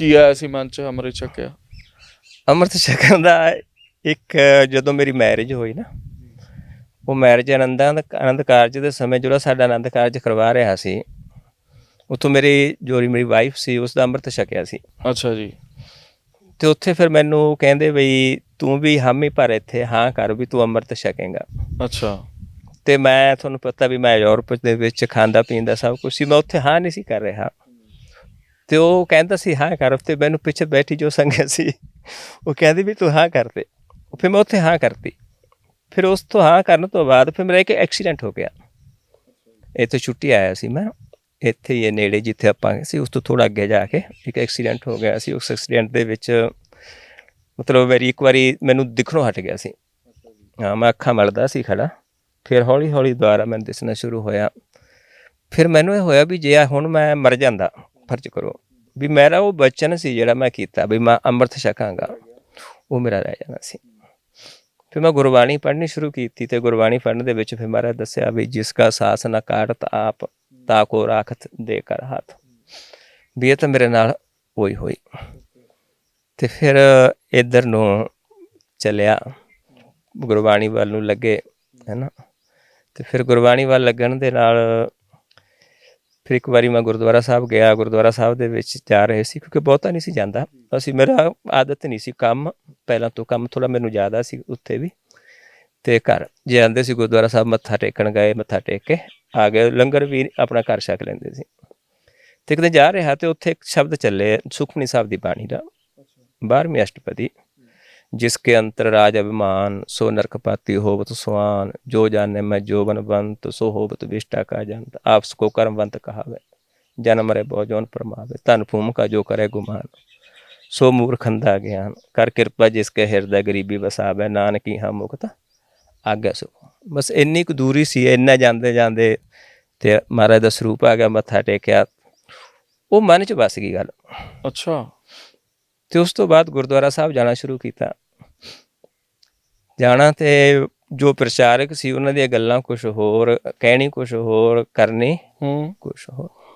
ਕੀ ਆਇਆ ਸੀ ਮਨ ਚ ਅੰਮ੍ਰਿਤ ਛਕਿਆ? ਅੰਮ੍ਰਿਤ ਛਕਣ ਦਾ ਇੱਕ ਜਦੋਂ ਮੇਰੀ ਮੈਰਿਜ ਹੋਈ ਨਾ ਉਹ ਮੈਰਿਜ ਆਨੰਦਾਂ ਦਾ ਆਨੰਦ ਕਾਰਜ ਦੇ ਸਮੇਂ ਜਿਹੜਾ ਸਾਡਾ ਆਨੰਦ ਕਾਰਜ ਕਰਵਾ ਰਿਹਾ ਸੀ ਉਤੋਂ ਮੇਰੀ ਜੋਰੀ ਮੇਰੀ ਵਾਈਫ ਸੀ ਉਸ ਦਾ ਅੰਮ੍ਰਿਤ ਛਕਿਆ ਸੀ। ਅੱਛਾ ਜੀ। ਤੇ ਉੱਥੇ ਫਿਰ ਮੈਨੂੰ ਕਹਿੰਦੇ ਬਈ ਤੂੰ ਵੀ ਹਾਮੀ ਭਰ ਇੱਥੇ ਹਾਂ ਕਰ ਵੀ ਤੂੰ ਅੰਮ੍ਰਿਤ ਛਕੇਂਗਾ। ਅੱਛਾ। ਤੇ ਮੈਂ ਤੁਹਾਨੂੰ ਪਤਾ ਵੀ ਮੈਂ ਯੂਰਪ ਦੇ ਵਿੱਚ ਖਾਂਦਾ ਪੀਂਦਾ ਸਭ ਕੁਝ ਸੀ ਮੈਂ ਉੱਥੇ ਹਾਂ ਨਹੀਂ ਸੀ ਕਰ ਰਿਹਾ। ਤੇ ਉਹ ਕਹਿੰਦਾ ਸੀ, ਹਾਂ ਕਰ ਤੇ ਮੈਨੂੰ ਪਿੱਛੇ ਬੈਠੀ ਜੋ ਸੰਗਤ ਸੀ। ਉਹ ਕਹਿੰਦੀ ਵੀ, ਤੂੰ ਹਾਂ ਕਰ ਦੇ। ਫਿਰ ਮੈਂ ਉੱਥੇ ਹਾਂ ਕਰਤੀ। ਫਿਰ ਉਸ ਤੋਂ ਹਾਂ ਕਰਨ ਤੋਂ ਬਾਅਦ ਫਿਰ ਮੇਰਾ ਇੱਕ ਐਕਸੀਡੈਂਟ ਹੋ ਗਿਆ। ਇੱਥੇ ਛੁੱਟੀ ਆਇਆ ਸੀ ਮੈਂ। ਇੱਥੇ ਹੀ ਇਹ ਨੇੜੇ ਜਿੱਥੇ ਆਪਾਂ ਸੀ, ਉਸ ਤੋਂ ਥੋੜਾ ਅੱਗੇ ਜਾ ਕੇ ਇੱਕ ਐਕਸੀਡੈਂਟ ਹੋ ਗਿਆ ਸੀ। ਉਸ ਐਕਸੀਡੈਂਟ ਦੇ ਵਿੱਚ ਮਤਲਬ ਮੇਰੀ ਇੱਕ ਵਾਰੀ ਮੈਨੂੰ ਦਿਖਣੋਂ ਹਟ ਗਿਆ ਸੀ। ਹਾਂ, ਮੈਂ ਅੱਖਾਂ ਮਲਦਾ ਸੀ ਖੜਾ। ਫਿਰ ਹੌਲੀ ਹੌਲੀ ਦੁਬਾਰਾ ਮੈਨੂੰ ਦਿਸਣਾ ਸ਼ੁਰੂ ਹੋਇਆ। ਫਿਰ ਮੈਨੂੰ ਇਹ ਹੋਇਆ ਵੀ ਜੇ ਆ ਹੁਣ ਮੈਂ ਮਰ ਜਾਂਦਾ ਫਰਜ਼ ਕਰੋ। ਵੀ ਮੇਰਾ ਉਹ ਬਚਨ ਸੀ ਜਿਹੜਾ ਮੈਂ ਕੀਤਾ, ਵੀ ਮੈਂ ਅੰਮ੍ਰਿਤ ਛਕਾਂਗਾ, ਉਹ ਮੇਰਾ ਰਹਿ ਜਾਣਾ ਸੀ। ਫਿਰ ਮੈਂ ਗੁਰਬਾਣੀ ਪੜ੍ਹਨੀ ਸ਼ੁਰੂ ਕੀਤੀ ਤੇ ਗੁਰਬਾਣੀ ਪੜ੍ਹਨ ਦੇ ਵਿੱਚ ਫਿਰ ਮਹਾਰਾਜ ਦੱਸਿਆ ਵੀ ਜਿਸ ਕਾ ਸਾਸ ਨ ਕਾਟਤ ਆਪ, ਤਾ ਕੋ ਰਾਖਤ ਦੇ ਕਰ ਹੱਥ। ਵੀ ਇਹ ਤਾਂ ਮੇਰੇ ਨਾਲ ਹੋਈ ਹੋਈ। ਤੇ ਫਿਰ ਇਧਰ ਨੂੰ ਚਲਿਆ। ਗੁਰਬਾਣੀ ਵੱਲ ਨੂੰ ਲੱਗੇ ਹੈਨਾ ਤੇ ਫਿਰ ਗੁਰਬਾਣੀ ਵੱਲ ਲੱਗਣ ਦੇ ਨਾਲ ਫਿਰ ਇੱਕ ਵਾਰੀ ਮੈਂ ਗੁਰਦੁਆਰਾ ਸਾਹਿਬ ਗਿਆ, ਗੁਰਦੁਆਰਾ ਸਾਹਿਬ ਦੇ ਵਿੱਚ ਜਾ ਰਹੇ ਸੀ ਕਿਉਂਕਿ ਬਹੁਤਾ ਨਹੀਂ ਸੀ ਜਾਂਦਾ। ਅਸੀਂ ਮੇਰਾ ਆਦਤ ਨਹੀਂ ਸੀ ਕੰਮ, ਪਹਿਲਾਂ ਤੋਂ ਕੰਮ ਥੋੜਾ ਮੈਨੂੰ ਜ਼ਿਆਦਾ ਸੀ ਉੱਥੇ ਵੀ। ਤੇ ਘਰ, ਜੇ ਆਂਦੇ ਸੀ ਗੁਰਦੁਆਰਾ ਸਾਹਿਬ, ਮੱਥਾ ਟੇਕਣ ਗਏ, ਮੱਥਾ ਟੇਕ ਕੇ ਆ ਗਏ, ਲੰਗਰ ਵੀ ਆਪਣਾ ਘਰ ਛਕ ਲੈਂਦੇ ਸੀ। ਤੇ ਕਿਤੇ ਜਾ ਰਿਹਾ ਤੇ ਉੱਥੇ ਇੱਕ ਸ਼ਬਦ ਚੱਲੇ, ਸੁਖਮਨੀ ਸਾਹਿਬ ਦੀ ਬਾਣੀ ਦਾ 12ਵੀਂ ਅਸ਼ਟਪਦੀ। जिसके अंतर राज अभिमान सो नरकपाती होवत सुहान जो जाने मैं जो बनवंत सो होवत विष्टा का जंत आपस को कर्मवंत कहावे जन्म रे बहुजोन परमावे तन भूम का जो करे गुमान सो मूर्खंदा ज्ञान कर कृपा जिसके हृदय गरीबी वसावे नानकी ਹਾਂ ਮੁਕਤ ਆਗਿਆ ਸੋ ਬਸ ਇੰਨੀ ਕੁ ਦੂਰੀ ਸੀ ਇੰਨਾ ਜਾਂਦੇ ਜਾਂਦੇ ਤੇ ਮਹਾਰਾਜ ਦਾ ਸਰੂਪ ਆ ਗਿਆ ਮੱਥਾ ਟੇਕਿਆ ਉਹ ਮਨ ਚ ਵਸ ਗਈ ਗੱਲ ਅੱਛਾ ਤੇ ਉਸ ਤੋਂ ਬਾਅਦ ਗੁਰਦੁਆਰਾ ਸਾਹਿਬ ਜਾਣਾ ਸ਼ੁਰੂ ਕੀਤਾ। ਜਾਣਾ ਤੇ ਜੋ ਪ੍ਰਚਾਰਕ ਸੀ ਉਹਨਾਂ ਦੀਆਂ ਗੱਲਾਂ ਕੁਝ ਹੋਰ ਕਹਿਣੀ ਕੁਝ ਹੋਰ ਕਰਨੀ ਹੂੰ। ਕੁਝ ਹੋਰ।